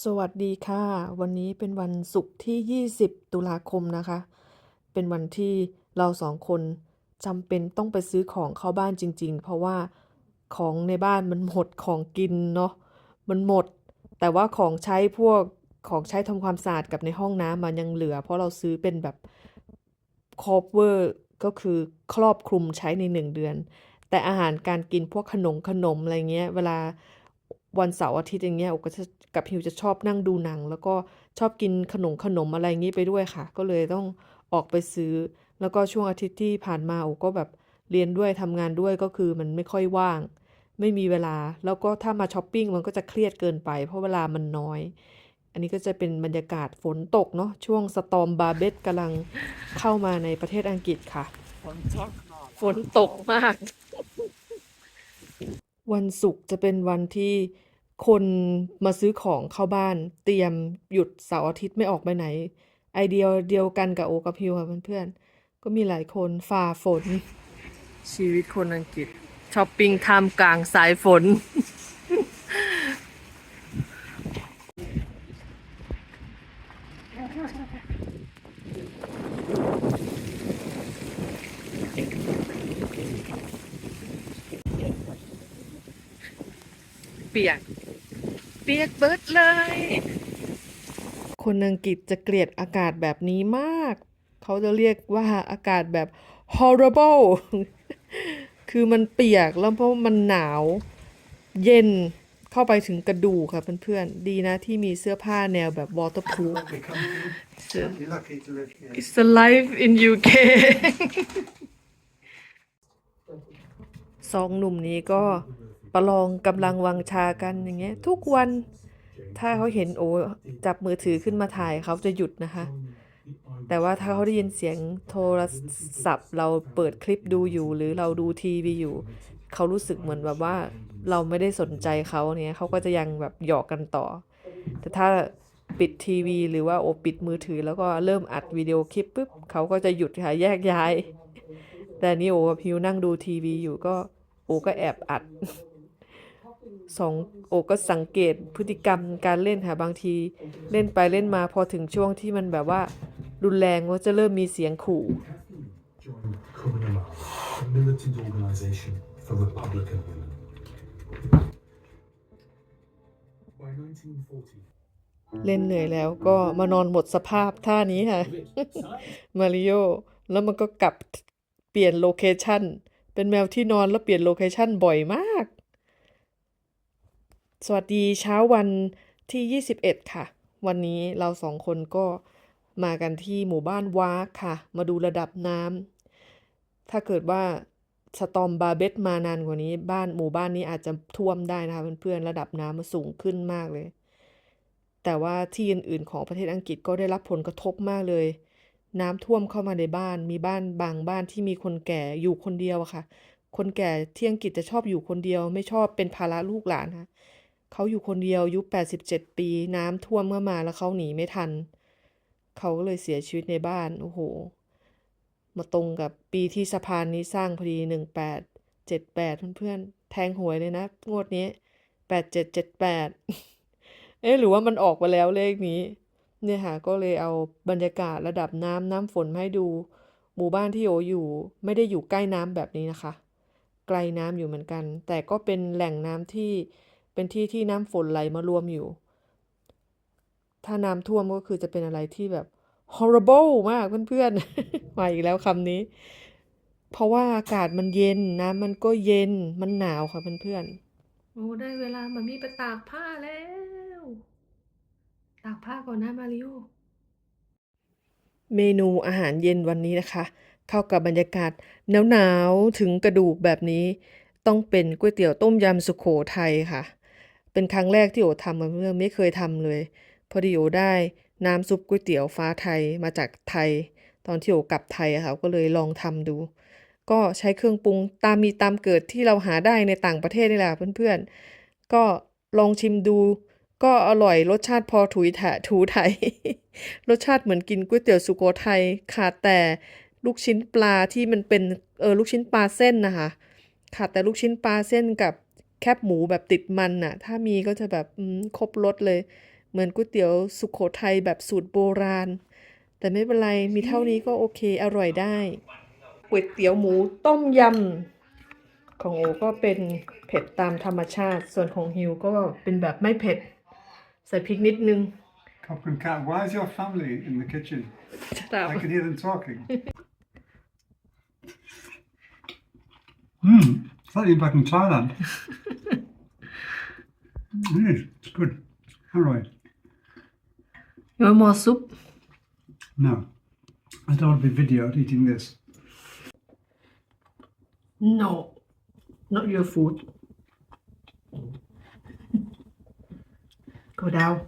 สวัสดีค่ะ วันนี้เป็นวันศุกร์ที่ 20 ตุลาคมนะคะ เป็นวันที่เราสองคนจำเป็นต้องไปซื้อของเข้าบ้านจริง ๆ เพราะว่าของในบ้านมันหมดของกินเนาะมันหมด แต่ว่าของใช้พวกของใช้ทำความสะอาดกับในห้องน้ำมันยังเหลือ เพราะเราซื้อเป็นแบบ cover ก็คือครอบคลุมใช้ในหนึ่งเดือน แต่อาหารการกินพวกขนมขนมอะไรเงี้ย เวลา วันเสาร์อาทิตย์อย่างเงี้ยโอก็จะกับฮิวจะชอบนั่งดูหนัง แล้วก็ชอบกินขนมขนมอะไรงี้ไปด้วยค่ะ ก็เลยต้องออกไปซื้อ แล้วก็ช่วงอาทิตย์ที่ผ่านมาโอก็แบบเรียนด้วยทำงานด้วยก็คือมันไม่ค่อยว่าง ไม่มีเวลาแล้วก็ถ้ามาช้อปปิ้งมันก็จะเครียดเกินไป เพราะเวลามันน้อย อันนี้ก็จะเป็นบรรยากาศฝนตกเนาะช่วงสตอมบาเบตกำลังเข้ามาในประเทศอังกฤษค่ะ ฝนตกมาก วันศุกร์จะเป็นวันที่คนมาซื้อของเข้าบ้าน เตรียมหยุดเสาร์อาทิตย์ไม่ออกไปไหน ไอเดียเดียวกันกับโอกับพิวค่ะเพื่อนๆ ก็มีหลายคนฝ่าฝน ชีวิตคนอังกฤษช้อปปิ้งท่ามกลางสายฝน เปียก เปียกเบิดเลย คนอังกฤษจะเกลียดอากาศแบบนี้มาก เขาจะเรียกว่าอากาศแบบ horrible คือมันเปียกแล้วเพราะมันหนาว เย็นเข้าไปถึงกระดูกค่ะเพื่อนๆ ดีนะที่มีเสื้อผ้าแนวแบบ waterproof Lucky, come on. You're lucky to live here. It's the life in UK สองหนุ่มนี้ก็ ประลองกำลังวังชากันอย่างเงี้ย ทุกวันถ้าเขาเห็นโอ้จับมือถือขึ้นมาถ่ายเขาจะหยุดนะคะ แต่ว่าถ้าเขาได้ยินเสียงโทรศัพท์ เราเปิดคลิปดูอยู่ หรือเราดูทีวีอยู่ เขารู้สึกเหมือนแบบว่า เราไม่ได้สนใจเขาเนี่ยเขาก็จะยังแบบหยอกกันต่อ แต่ถ้าปิดทีวี หรือว่าโอปิดมือถือ แล้วก็เริ่มอัดวิดีโอคลิปปุ๊บเขาก็จะหยุดค่ะแยกย้าย แต่นี่โอกับพิวนั่งดูทีวีอยู่ก็โอก็แอบอัด สองโอก็สังเกตพฤติกรรมการเล่นค่ะบางที เล่นไปเล่นมาพอถึงช่วงที่มันแบบว่า รุนแรงก็จะเริ่มมีเสียงขู่ เล่นเหนื่อยแล้วก็มานอนหมดสภาพท่านี้ค่ะ มาริโอแล้วมันก็กลับเปลี่ยนโลเคชันเป็นแมวที่นอนแล้วเปลี่ยนโลเคชันบ่อยมาก สวัสดีเช้าวันที่ 21 ค่ะ วันนี้เราสองคนก็มากันที่หมู่บ้านวากค่ะ มาดูระดับน้ำถ้าเกิดว่าสตอมบาเบตมานานกว่านี้ บ้านหมู่บ้านนี้อาจจะท่วมได้นะคะเพื่อนๆระดับน้ำมันสูงขึ้นมากเลย แต่ว่าที่อื่นๆของประเทศอังกฤษก็ได้รับผลกระทบมากเลย น้ำท่วมเข้ามาในบ้าน มีบ้านบางบ้านที่มีคนแก่อยู่คนเดียวอะค่ะ คนแก่ที่อังกฤษจะชอบอยู่คนเดียว ไม่ชอบเป็นภาระลูกหลานค่ะ เขาอยู่คนเดียวอายุ87 ปีน้ำท่วมเมื่อมาแล้วเขาหนีไม่ทัน เขาก็เลยเสียชีวิตในบ้าน โอ้โห มาตรงกับปีที่สะพานนี้สร้างพอดี 1878 เพื่อนๆ แทงหวยเลยนะ งวดนี้ 8778 เอ๊ะหรือว่ามันออกมาแล้วเลขนี้ เนี่ยค่ะก็เลยเอาบรรยากาศระดับน้ำน้ำฝนมาให้ดู หมู่บ้านที่โออยู่ ไม่ได้อยู่ใกล้น้ำแบบนี้นะคะ ไกลน้ำอยู่เหมือนกัน แต่ก็เป็นแหล่งน้ำที่ เป็นที่ที่น้ำฝนไหลมารวมอยู่ ถ้าน้ำท่วมก็คือจะเป็นอะไรที่แบบ horrible มากเพื่อนๆ มาอีกแล้วคำนี้ เพราะว่าอากาศมันเย็นน้ำมันก็เย็นมันหนาวค่ะเพื่อนๆ โอ้ได้เวลามามีไปตากผ้าแล้ว ตากผ้าก่อนนะมาริโอเมนูอาหารเย็นวันนี้นะคะ เข้ากับบรรยากาศหนาวๆถึงกระดูกแบบนี้ ต้องเป็นก๋วยเตี๋ยวต้มยำสุโขทัยค่ะ เป็นครั้งแรกที่โอทำมาเมื่อไม่เคยทำเลย พอดีโอได้น้ำซุปก๋วยเตี๋ยวฟ้าไทยมาจากไทย ตอนที่โอกลับไทยอะค่ะก็เลยลองทำดู ก็ใช้เครื่องปรุงตามมีตามเกิดที่เราหาได้ในต่างประเทศนี่แหละเพื่อนๆ ก็ลองชิมดู ก็อร่อยรสชาติพอถุยถถูไทย รสชาติเหมือนกินก๋วยเตี๋ยวสุโขทัยขาดแต่ลูกชิ้นปลาที่มันเป็นเออลูกชิ้นปลาเส้นนะคะขาดแต่ลูกชิ้นปลาเส้นกับ แคบหมูแบบติดมันน่ะ ถ้ามีก็จะแบบอืมครบรสเลย เหมือนก๋วยเตี๋ยวสุโขทัยแบบสูตรโบราณ แต่ไม่เป็นไร มีเท่านี้ก็โอเค อร่อยได้ก๋วยเตี๋ยวหมูต้มยำ ของโอก็เป็นเผ็ดตามธรรมชาติ ส่วนของฮิวก็เป็นแบบไม่เผ็ด ใส่พริกนิดนึง Cock and cat, why is your family in the kitchen? I can hear them talking. Hmm, it's like you're back in Thailand. it is, it's good. All right. You want more soup? No, I don't want to be videoed eating this. No, not your food. Go down.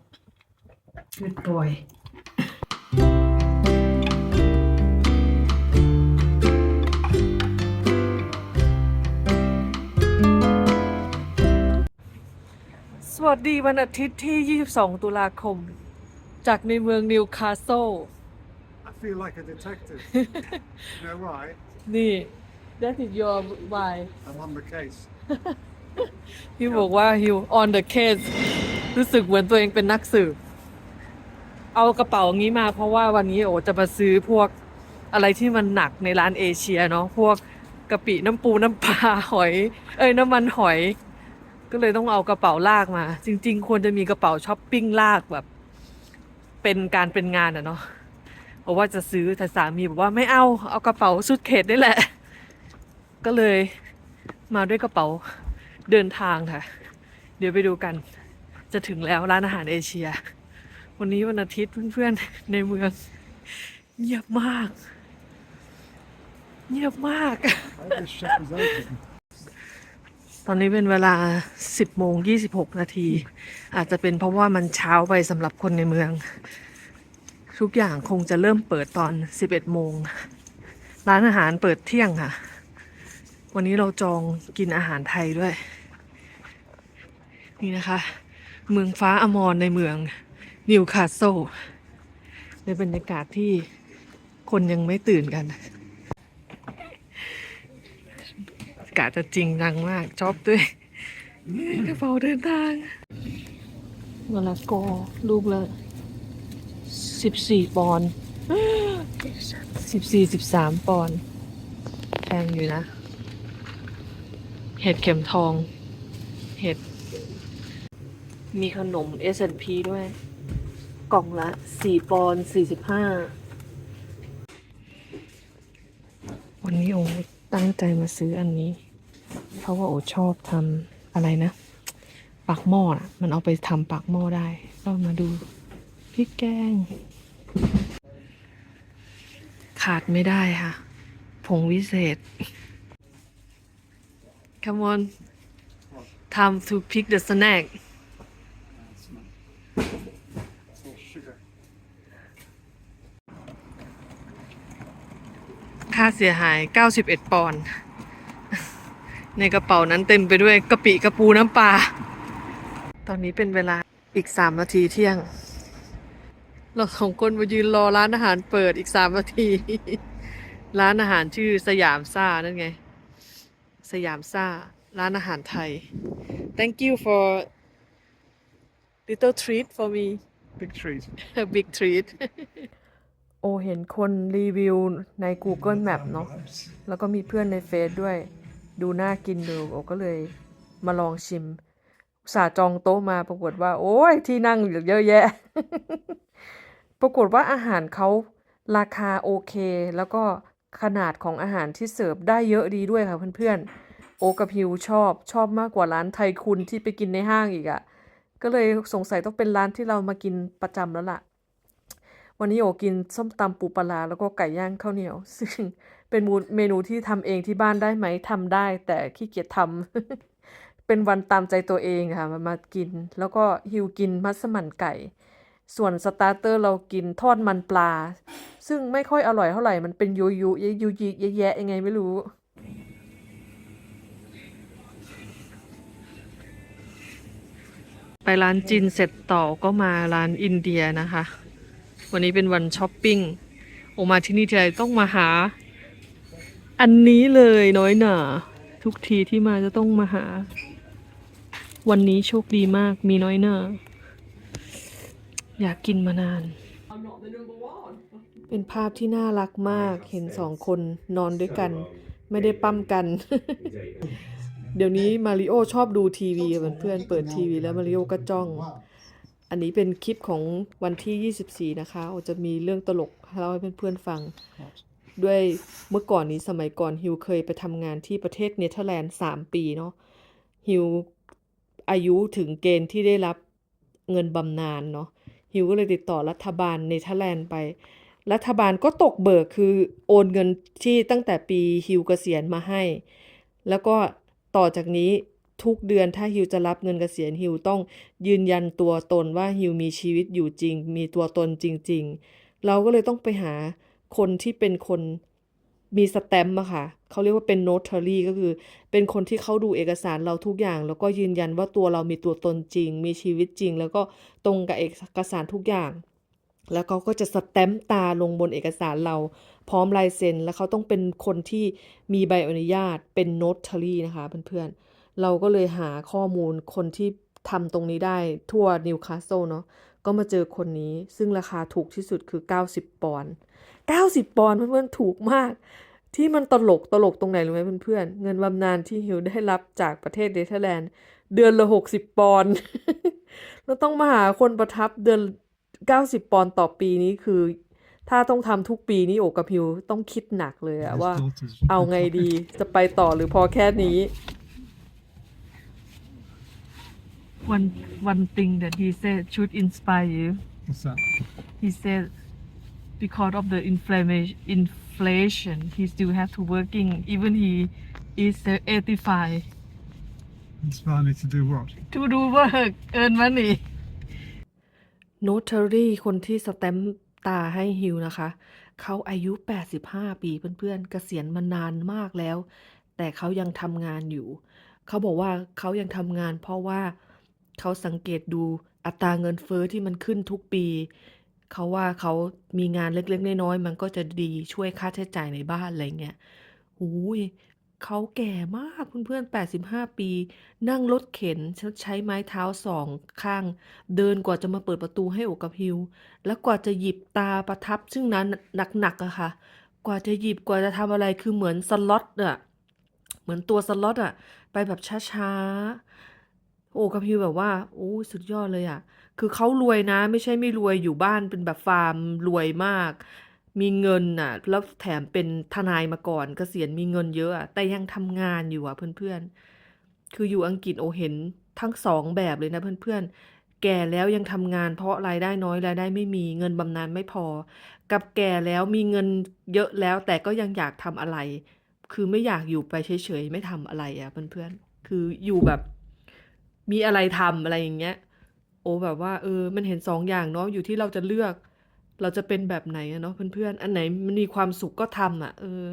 Good boy. สวัสดีวันอาทิตย์ที่ 22 ตุลาคม จากในเมืองนิวคาสเซิล I feel like a detective. you know why? นี่ that is your why I'm on the case. ฮิวบอกว่าฮิว on the case รู้สึกเหมือนตัวเองเป็นนักสืบ เอากระเป๋างี้มาเพราะว่าวันนี้โอจะมาซื้อพวกอะไรที่มันหนักในร้านเอเชียเนาะพวกกะปิน้ำปูน้ำปลาหอย เอ้ยน้ำมันหอย ก็เลยต้องเอากระเป๋าลากมา จริง ๆ ควรจะมีกระเป๋าช้อปปิ้งลากแบบ เป็นการเป็นงานอะเนาะเพราะว่าจะซื้อแต่สามีบอกว่าไม่เอาเอากระเป๋าสุดเขตนี่แหละ ก็เลยมาด้วยกระเป๋าเดินทางค่ะ เดี๋ยวไปดูกัน จะถึงแล้วร้านอาหารเอเชีย วันนี้วันอาทิตย์เพื่อนๆในเมืองเงียบมาก เงียบมาก ตอนนี้เป็นเวลา 10โมง26 นาที อาจจะเป็นเพราะว่ามันเช้าไปสำหรับคนในเมือง ทุกอย่างคงจะเริ่มเปิดตอน 11โมง ร้านอาหารเปิดเที่ยงค่ะ วันนี้เราจองกินอาหารไทยด้วย นี่นะคะ เมืองฟ้าอมรในเมืองนิวคาสเซิลในบรรยากาศที่คนยังไม่ตื่นกัน อา กาศจะจริงจังมากชอบด้วยกระเป๋าเดินทางมะละกอลูกละสิบสี่ปอนด์สิบสี่สิบสามปอนด์แพงอยู่นะ เห็ดเข็มทอง เห็ด มีขนม S&P ด้วย กล่องละสี่ปอนด์สี่สิบห้าวันนี้โอตั้งใจมาซื้ออันนี้ เพราะว่าโอชอบทำอะไรนะปากหม้อน่ะมันเอาไปทำปากหม้อได้ก็มาดูพริกแกง ขาดไม่ได้ค่ะ ผงวิเศษ Come on time to pick the snack sugar. ค่าเสียหาย 91 ปอนด์ ในกระเป๋านั้นเต็มไปด้วยกะปิกระปูน้ำปลา ตอนนี้เป็นเวลาอีก3นาทีเที่ยง เราสองคนมายืนรอร้านอาหารเปิดอีก3นาที ร้านอาหารชื่อสยามซ่านั่นไง สยามซ่า ร้านอาหารไทย thank you for little treat for me Big treat. a big treat โอเห็นคนรีวิวใน Google Map เนาะแล้วก็มีเพื่อนในเฟซด้วย ดูน่ากินดูโอก็เลยมาลองชิมสาจองโต๊ะมาปรากฏว่า โอ้ยที่นั่งเยอะแยะ ปรากฏว่าอาหารเขาราคาโอเค แล้วก็ขนาดของอาหารที่เสิร์ฟได้เยอะดีด้วยค่ะเพื่อนๆ โอกับฮิวชอบชอบมากกว่าร้านไทยคุณที่ไปกินในห้างอีกอะ่ะ ก็เลยสงสัยต้องเป็นร้านที่เรามากินประจำแล้วล่ะ วันนี้โอกินส้มตำปูปลาแล้วก็ไก่ย่างข้าวเหนียว ซึ่ง เป็นเมนูที่ทำเองที่บ้านได้ไหมทำได้ แต่ขี้เกียจทำ เป็นวันตามใจตัวเองค่ะมามากิน แล้วก็ฮิวกินมัสมั่นไก่ ส่วนสตาร์เตอร์เรากินทอดมันปลา ซึ่งไม่ค่อยอร่อยเท่าไหร่ มันเป็นยูยูยยูยิแยะยังไงไม่รู้ไปร้านจีนเสร็จต่อก็มาร้านอินเดียนะคะ วันนี้เป็นวันช้อปปิ้งออกมาที่นี่ทีไรต้องมาหา อันนี้เลยน้อยหนาทุกทีที่มาจะต้องมาหา วันนี้โชคดีมากมีน้อยหนาอยากกินมานาน เป็นภาพที่น่ารักมากเห็นสองคนนอนด้วยกัน ไม่ได้ปั้มกัน เดี๋ยวนี้มาริโอชอบดูทีวีเพื่อนเปิดทีวีแล้วมาริโอก็จ้อง อันนี้เป็นคลิปของวันที่ 24 นะคะจะมีเรื่องตลกเล่าให้เพื่อนๆฟัง ด้วยเมื่อก่อนนี้สมัยก่อนฮิวเคยไปทำงานที่ประเทศเนเธอร์แลนด์3ปีเนาะฮิวอายุถึงเกณฑ์ที่ได้รับเงินบำนาญเนาะฮิวก็เลยติดต่อรัฐบาลเนเธอร์แลนด์ไป รัฐบาลก็ตกเบิกคือโอนเงินที่ตั้งแต่ปีฮิวเกษียณมาให้ แล้วก็ต่อจากนี้ทุกเดือนถ้าฮิวจะรับเงินเกษียณฮิวต้องยืนยันตัวตนว่าฮิวมีชีวิตอยู่จริง มีตัวตนจริง ๆ เราก็เลยต้องไปหา คนที่เป็นคนมีสแตมป์อะค่ะเขาเรียกว่าเป็นโนต a รีก็คือ เป็นคนที่เขาดูเอกสารเราทุกอย่าง แล้วก็ยืนยันว่าตัวเรามีตัวตนจริง มีชีวิตจริง แล้วก็ตรงกับเอกสารทุกอย่าง แล้วเขาก็จะสแตมป์ตาลงบนเอกสารเราพร้อมลายเซ็น แล้วเขาต้องเป็นคนที่มีใบอนุญาตเป็นโนต a รีนะคะเพื่อนๆเราก็เลยหาข้อมูลคนที่ทำตรงนี้ได้ทั่วนิวคาสเซิลเนาะก็มาเจอคนนี้ซึ่งราคาถูกที่สุดคือ 90 ปอนด์ 90 ปอนด์เพื่อนๆถูกมาก ที่มันตลกตลกตรงไหนรู้ไหมเพื่อนๆเงินบำนาญที่ฮิวได้รับจากประเทศเนเธอร์แลนด์เดือนละ60 ปอนด์แล้วต้องมาหาคนประทับเดือน 90 ปอนด์ต่อปีนี้คือ ถ้าต้องทำทุกปีนี้โอกับฮิวต้องคิดหนักเลยอะว่า เอาไงดีจะไปต่อหรือพอแค่นี้ One one thing that he said should inspire you What's that? he said because of the inflammation inflation he still have to working even he is 85 Inspire me to do what? to do work earn money notary คนที่สแตมป์ตาให้ฮิวนะคะ เขาอายุ 85 ปีเพื่อนๆเกษียณมานานมากแล้ว แต่เขายังทำงานอยู่ เขาบอกว่าเขายังทำงานเพราะว่าเขาสังเกตดูอัตราเงินเฟ้อที่มันขึ้นทุกปี เขาว่าเขามีงานเล็กๆน้อยๆมันก็จะดีช่วยค่าใช้จ่ายในบ้านอะไรเงี้ยหูยเขาแก่มากเพื่อนๆ85ปี นั่งรถเข็นใช้ไม้เท้าสองข้าง เดินกว่าจะมาเปิดประตูให้โอกับฮิว แล้วกว่าจะหยิบตาประทับ ซึ่งนั้นหนักๆอะค่ะ กว่าจะหยิบกว่าจะทำอะไรคือเหมือนสล็อตอะเหมือนตัวสล็อตอะไปแบบช้าๆ โอกับฮิวแบบว่าโอ้สุดยอดเลยอะ คือเขารวยนะ ไม่ใช่ไม่รวยอยู่บ้านเป็นแบบฟาร์มรวยมาก มีเงินน่ะ แล้วแถมเป็นทนายมาก่อนเกษียณมีเงินเยอะแต่ยังทำงานอยู่อะเพื่อนๆ คืออยู่อังกฤษโอเห็นทั้งสองแบบเลยนะเพื่อนๆ แก่แล้วยังทำงานเพราะรายได้น้อยรายได้ไม่มีเงินบำนาญไม่พอ กับแก่แล้วมีเงินเยอะแล้วแต่ก็ยังอยากทำอะไร คือไม่อยากอยู่ไปเฉยๆไม่ทำอะไรอะเพื่อนๆ คืออยู่แบบมีอะไรทำอะไรอย่างเงี้ย โอ้แบบว่าเออ มันเห็นสองอย่างเนาะอยู่ที่เราจะเลือก เราจะเป็นแบบไหนอะเนาะเพื่อนๆ อันไหนมันมีความสุขก็ทำอะเออ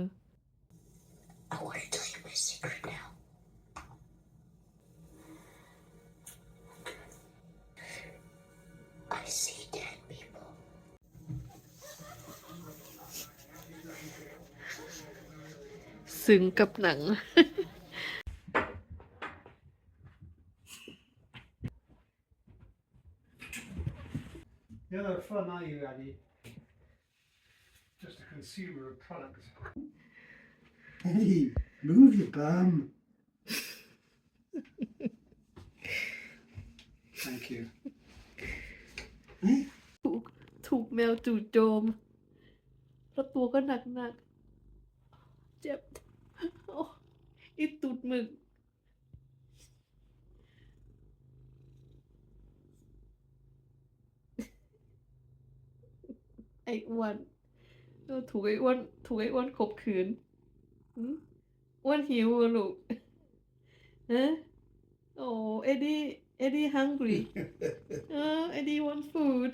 I want to tell you my secret now. I see dead people. ซึ้งกั บหนัง You're no fun, are you, Addy? Just a consumer of products. Hey, move your bum. Thank you. ถูกถูกแมวจู่โจมแล้วตัวก็หนักหนักๆเจ็บโอ้อีตุดหมึก อ้อ้วนเออถูกไอ้อ้วน ถูกไอ้อ้วนข่มขืนหึอ้วนหิวเหรอลูกฮะโอ้เอ็ดดี้เอ็ดดี้ hungry เออเอ็ดดี้ want food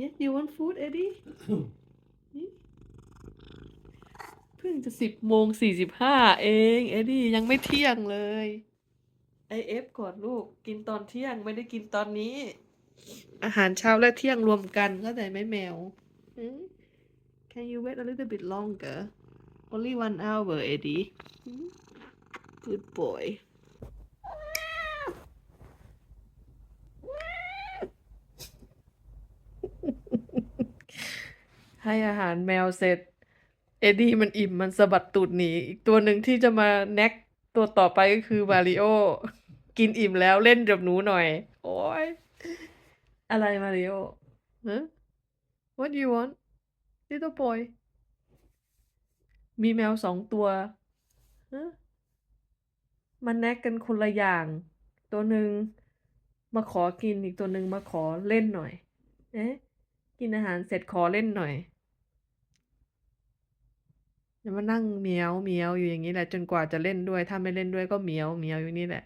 Yes you want food Eddie หึเพิ่งจะสิบโมงสี่สิบห้าเอง เอ็ดดี้ยังไม่เที่ยงเลยไอเอฟก่อนลูก กินตอนเที่ยงไม่ได้กินตอนนี้ อาหารเช้าและเที่ยงรวมกันก็ไาใไหมแมว Can you wait a little bit longer Only one hour Eddie Good boy ให้อาหารแมวเสร็จ เอ็ดดี้มันอิ่มมันสะบัดตูดหนี อีกตัวหนึ่งที่จะมาแน็กตัวต่อไปก็คือมาริโอ กินอิ่มแล้วเล่นกับหนูหน่อย โอ้ย อะไรมาริโอฮะ What do you want little boy มีแมวสองตัวฮะมันแน็กกันคนละอย่าง ตัวหนึ่งมาขอกินอีกตัวหนึ่งมาขอเล่นหน่อย เอ๊ะ กินอาหารเสร็จขอเล่นหน่อยอย่ามานั่งเหมียวเหมียวอยู่อย่างนี้แหละ จนกว่าจะเล่นด้วย ถ้าไม่เล่นด้วยก็เหมียวเหมียวอยู่นี่แหละ